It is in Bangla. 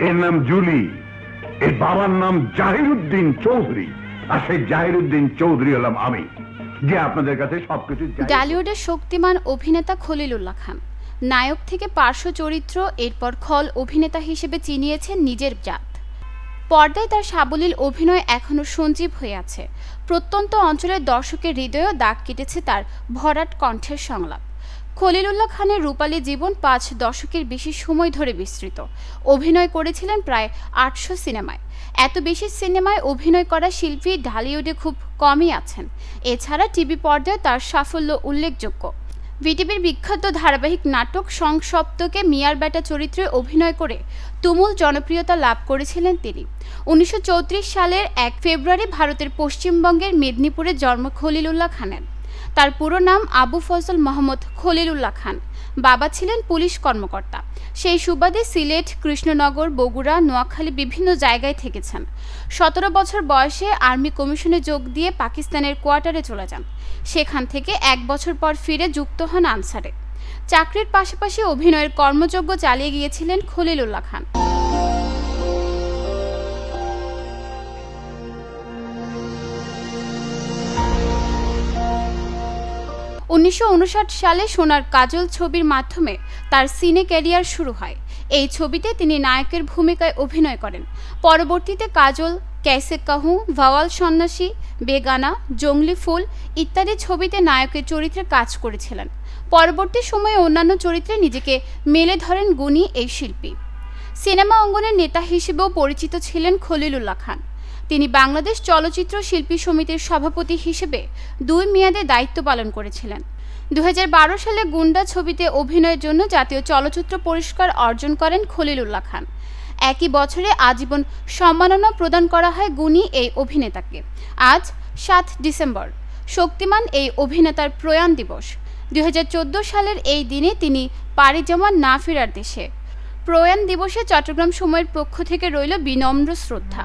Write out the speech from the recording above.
এর নাম জুলি। এর বাবার নাম জাহিরুদ্দিন চৌধুরী। আর সেই জাহিরুদ্দিন চৌধুরী হলাম আমি, যে আপনাদের কাছে সবকিছু ডালিউডের শক্তিমান অভিনেতা খলিলুল্লাহ খান। নায়ক থেকে পার্শ্ব চরিত্র, এরপর খল অভিনেতা হিসেবে চিনিয়েছেন নিজের জাত। পর্দায় তার সাবলীল অভিনয় এখনও সঞ্জীব হয়ে আছে। প্রত্যন্ত অঞ্চলের দর্শকের হৃদয়েও দাগ কেটেছে তার ভরাট কণ্ঠের সংলাপ। খলিলুল্লাহ খানের রূপালী জীবন পাঁচ দশকের বেশি সময় ধরে বিস্তৃত। অভিনয় করেছিলেন প্রায় আটশো সিনেমায়। এত বেশি সিনেমায় অভিনয় করা শিল্পী ঢালিউডে খুব কমই আছেন। এছাড়া টিভি পর্দায় তার সাফল্য উল্লেখযোগ্য। বিটিভির বিখ্যাত ধারাবাহিক নাটক সংসপ্তকে মিয়ার বেটা চরিত্রে অভিনয় করে তুমুল জনপ্রিয়তা লাভ করেছিলেন তিনি। উনিশশো চৌত্রিশ সালের এক ফেব্রুয়ারি ভারতের পশ্চিমবঙ্গের মেদিনীপুরে জন্ম খলিলুল্লাহ খানের। তার পুরো নাম আবু ফজল মোহাম্মদ খলিলুল্লাহ খান। বাবা ছিলেন পুলিশ কর্মকর্তা। সেই সুবাদে সিলেট, কৃষ্ণনগর, বগুড়া, নোয়াখালী বিভিন্ন জায়গায় থেকেছেন। সতেরো বছর বয়সে আর্মি কমিশনে যোগ দিয়ে পাকিস্তানের কোয়ার্টারে চলে যান। সেখান থেকে এক বছর পর ফিরে যুক্ত হন আনসারে। চাকরির পাশাপাশি অভিনয়ের কর্মযজ্ঞ চালিয়ে গিয়েছিলেন খলিলুল্লাহ খান। উনিশশো উনষাট সালে সোনার কাজল ছবির মাধ্যমে তার সিনে ক্যারিয়ার শুরু হয়। এই ছবিতে তিনি নায়কের ভূমিকায় অভিনয় করেন। পরবর্তীতে কাজল, ক্যাসে কাহু, ভাওয়াল সন্ন্যাসী, বেগানা, জঙ্গলি ফুল ইত্যাদি ছবিতে নায়কের চরিত্রে কাজ করেছিলেন। পরবর্তী সময়ে অন্যান্য চরিত্রে নিজেকে মেলে ধরেন গুণী এই শিল্পী। সিনেমা অঙ্গনের নেতা হিসেবেও পরিচিত ছিলেন খলিলুল্লাহ খান। তিনি বাংলাদেশ চলচ্চিত্র শিল্পী সমিতির সভাপতি হিসেবে দুই মেয়াদে দায়িত্ব পালন করেছিলেন। দুই হাজার বারো সালে গুন্ডা ছবিতে অভিনয়ের জন্য জাতীয় চলচ্চিত্র পুরস্কার অর্জন করেন খলিলুল্লাহ খান। একই বছরে আজীবন সম্মাননা প্রদান করা হয় গুণী এই অভিনেতাকে। আজ সাত ডিসেম্বর, শক্তিমান এই অভিনেতার প্রয়াণ দিবস। দুই হাজার চোদ্দ সালের এই দিনে তিনি পাড়ি জমান না ফেরার দেশে। প্রয়াণ দিবসে চট্টগ্রাম সময়ের পক্ষ থেকে রইল বিনম্র শ্রদ্ধা।